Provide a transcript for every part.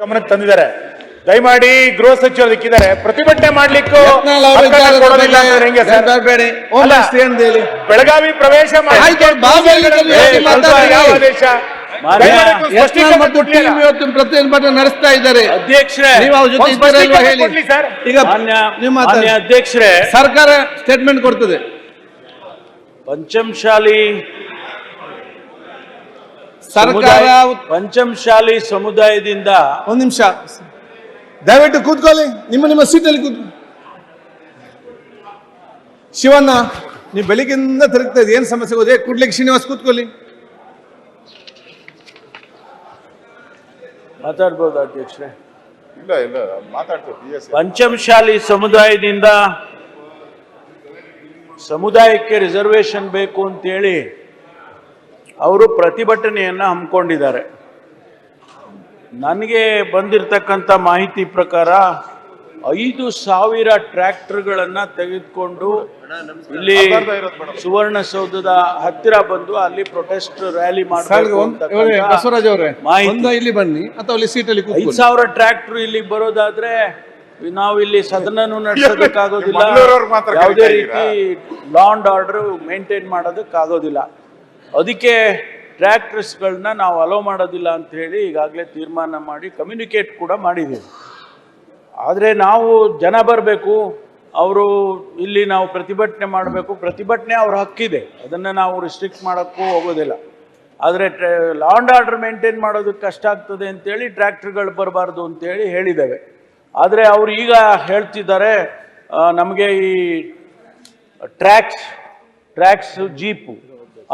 ಗಮನಕ್ಕೆ ತಂದಿದ್ದಾರೆ. ದಯಮಾಡಿ ಗೃಹ ಸಚಿವರು ಅದಕ್ಕಿದ್ದಾರೆ. ಪ್ರತಿಭಟನೆ ಮಾಡ್ಲಿಕ್ಕೂ. ಬೆಳಗಾವಿ ಪ್ರವೇಶ ಪ್ರತಿಭಟನೆ ನಡೆಸ್ತಾ ಇದ್ದಾರೆ. ಅಧ್ಯಕ್ಷರೇ ಈಗ ನಿಮ್ಮ ಅಧ್ಯಕ್ಷರೇ. ಸರ್ಕಾರ ಸ್ಟೇಟ್ಮೆಂಟ್ ಕೊಡ್ತದೆ. ಪಂಚಮಶಾಲಿ ಸರ್ಕಾರ ಸಮುದಾಯ- ಪಂಚಮಶಾಲಿ ಸಮುದಾಯದಿಂದ ಒಂದ್ ನಿಮಿಷ. ದಯವಿಟ್ಟು ಕೂತ್ಕೊಳ್ಳಿ. ನಿಮ್ಮ ನಿಮ್ಮ ಸೀಟಲ್ಲಿ ಕೂತ್ ಶಿವಣ್ಣ ನೀವು ಬೆಳಿಗ್ಗೆಯಿಂದ ತಿರುಗ್ತಾ ಇದೆ ಏನ್ ಸಮಸ್ಯೆ ಹೋದೆ ಕೂಡ್ಲಿಕ್ಕೆ ಶ್ರೀನಿವಾಸ್ ಕೂತ್ಕೊಳ್ಳಿ. ಮಾತಾಡ್ಬೋದು ಅಧ್ಯಕ್ಷ ಇಲ್ಲ ಇಲ್ಲ ಮಾತಾಡ್ತೀವಿ. ಪಂಚಮಶಾಲಿ ಸಮುದಾಯದಿಂದ ಸಮುದಾಯಕ್ಕೆ ರಿಸರ್ವೇಶನ್ ಬೇಕು ಅಂತೇಳಿ ಅವರು ಪ್ರತಿಭಟನೆಯನ್ನ ಹಮ್ಮಿಕೊಂಡಿದ್ದಾರೆ ನನಗೆ ಬಂದಿರತಕ್ಕಂಥ ಮಾಹಿತಿ ಪ್ರಕಾರ ಐದು ಸಾವಿರ ಟ್ರ್ಯಾಕ್ಟರ್ಗಳನ್ನ ತೆಗೆದುಕೊಂಡು ಇಲ್ಲಿ ಸುವರ್ಣಸೌಧದ ಹತ್ತಿರ ಬಂದು ಅಲ್ಲಿ ಪ್ರೊಟೆಸ್ಟ್ ರ್ಯಾಲಿ ಮಾಡಿ ಮಾಹಿತಿ. ಇಲ್ಲಿ ಬನ್ನಿ ಅಥವಾ ಕೂತ್ಕೊಳ್ಳಿ ಸಾವಿರ ಟ್ರ್ಯಾಕ್ಟರ್ ಇಲ್ಲಿ ಬರೋದಾದ್ರೆ ನಾವು ಇಲ್ಲಿ ಸದನನು ನಡೆಸೋದಕ್ಕಾಗೋದಿಲ್ಲ. ಯಾವುದೇ ರೀತಿ ಲಾ ಅಂಡ್ ಆರ್ಡರ್ ಮೇಂಟೈನ್ ಮಾಡೋದಕ್ಕಾಗೋದಿಲ್ಲ. ಅದಕ್ಕೆ ಟ್ರ್ಯಾಕ್ಟರ್ಸ್ಗಳನ್ನ ನಾವು ಅಲೋ ಮಾಡೋದಿಲ್ಲ ಅಂತ ಹೇಳಿ ಈಗಾಗಲೇ ತೀರ್ಮಾನ ಮಾಡಿ ಕಮ್ಯುನಿಕೇಟ್ ಕೂಡ ಮಾಡಿದ್ದೀವಿ. ಆದರೆ ನಾವು ಜನ ಬರಬೇಕು ಅವರು ಇಲ್ಲಿ ನಾವು ಪ್ರತಿಭಟನೆ ಮಾಡಬೇಕು ಪ್ರತಿಭಟನೆ ಅವ್ರ ಹಕ್ಕಿದೆ. ಅದನ್ನು ನಾವು ರಿಸ್ಟ್ರಿಕ್ಟ್ ಮಾಡೋಕ್ಕೂ ಹೋಗೋದಿಲ್ಲ. ಆದರೆ ಲಾ ಅಂಡ್ ಆರ್ಡರ್ ಮೇಂಟೈನ್ ಮಾಡೋದಕ್ಕೆ ಕಷ್ಟ ಆಗ್ತದೆ ಅಂತೇಳಿ ಟ್ರ್ಯಾಕ್ಟರ್ಗಳು ಬರಬಾರ್ದು ಅಂತೇಳಿ ಹೇಳಿದ್ದೇವೆ. ಆದರೆ ಅವರು ಈಗ ಹೇಳ್ತಿದ್ದಾರೆ ನಮಗೆ ಈ ಟ್ರ್ಯಾಕ್ಸ್ ಟ್ರ್ಯಾಕ್ಸ್ ಜೀಪು,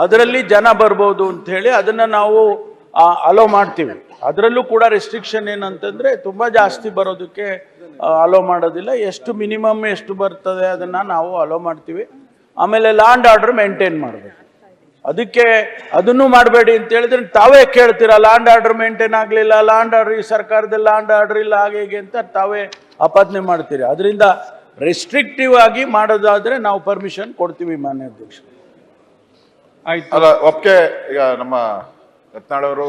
ಅದರಲ್ಲಿ ಜನ ಬರ್ಬೋದು ಅಂಥೇಳಿ ಅದನ್ನು ನಾವು ಅಲೋ ಮಾಡ್ತೀವಿ. ಅದರಲ್ಲೂ ಕೂಡ ರೆಸ್ಟ್ರಿಕ್ಷನ್ ಏನಂತಂದರೆ ತುಂಬ ಜಾಸ್ತಿ ಬರೋದಕ್ಕೆ ಅಲೋ ಮಾಡೋದಿಲ್ಲ. ಎಷ್ಟು ಮಿನಿಮಮ್ ಎಷ್ಟು ಬರ್ತದೆ ಅದನ್ನು ನಾವು ಅಲೋ ಮಾಡ್ತೀವಿ. ಆಮೇಲೆ ಲ್ಯಾಂಡ್ ಆರ್ಡರ್ ಮೇಂಟೈನ್ ಮಾಡಬೇಕು. ಅದಕ್ಕೆ ಅದನ್ನು ಮಾಡಬೇಡಿ ಅಂತ ಹೇಳಿದ್ರೆ ತಾವೇ ಕೇಳ್ತೀರ ಲ್ಯಾಂಡ್ ಆರ್ಡರ್ ಮೇಂಟೈನ್ ಆಗಲಿಲ್ಲ ಲ್ಯಾಂಡ್ ಆರ್ಡರ್ ಈ ಸರ್ಕಾರದಲ್ಲಿ ಲ್ಯಾಂಡ್ ಆರ್ಡರ್ ಇಲ್ಲ ಹಾಗೆ ಹೀಗೆ ಅಂತ ತಾವೇ ಆಪಾದನೆ ಮಾಡ್ತೀರಿ. ಅದರಿಂದ ರೆಸ್ಟ್ರಿಕ್ಟಿವ್ ಆಗಿ ಮಾಡೋದಾದ್ರೆ ನಾವು ಪರ್ಮಿಷನ್ ಕೊಡ್ತೀವಿ ಮಾನ್ಯ ಅಧ್ಯಕ್ಷ ಆಯ್ತು. ಅಲ್ಲ ಒಪ್ಪಿಗೆ ಈಗ ನಮ್ಮ ಯತ್ನಾಳವರು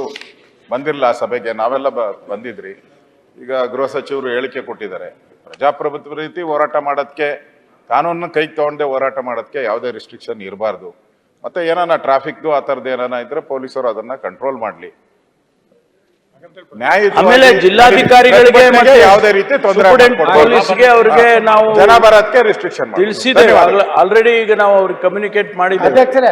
ಬಂದಿರಲಿಲ್ಲ ಆ ಸಭೆಗೆ ನಾವೆಲ್ಲ ಬ- ಬಂದಿದ್ರಿ. ಈಗ ಗೃಹ ಸಚಿವರು ಹೇಳಿಕೆ ಕೊಟ್ಟಿದ್ದಾರೆ. ಪ್ರಜಾಪ್ರಭುತ್ವ ರೀತಿ ಹೋರಾಟ ಮಾಡೋದಕ್ಕೆ ಕಾನೂನನ್ನ ಕೈಗೆ ತಗೊಂಡೆ ಹೋರಾಟ ಮಾಡೋದಕ್ಕೆ ಯಾವುದೇ ರಿಸ್ಟ್ರಿಕ್ಷನ್ ಇರಬಾರ್ದು. ಮತ್ತೆ ಏನಾನ ಟ್ರಾಫಿಕ್ದು ಆ ಥರದ್ದು ಏನಾನ ಇದ್ರೆ ಪೊಲೀಸರು ಅದನ್ನ ಕಂಟ್ರೋಲ್ ಮಾಡಲಿ. ಆಮೇಲೆ ಜಿಲ್ಲಾಧಿಕಾರಿಗಳಿಗೆ ಮತ್ತೆ ಯಾವುದೇ ರೀತಿ ತೊಂದರೆ ಪೊಲೀಸ್ಗೆ ಅವ್ರಿಗೆ ನಾವು ಜನ ಬರೋದಕ್ಕೆ ರಿಸ್ಟ್ರಿಕ್ಷನ್ ತಿಳಿಸಿದ್ದೇವೆ. ಆಲ್ರೆಡಿ ಈಗ ನಾವು ಅವ್ರಿಗೆ ಕಮ್ಯುನಿಕೇಟ್ ಮಾಡಿದ್ದೇವೆ. ಅಧ್ಯಕ್ಷರೇ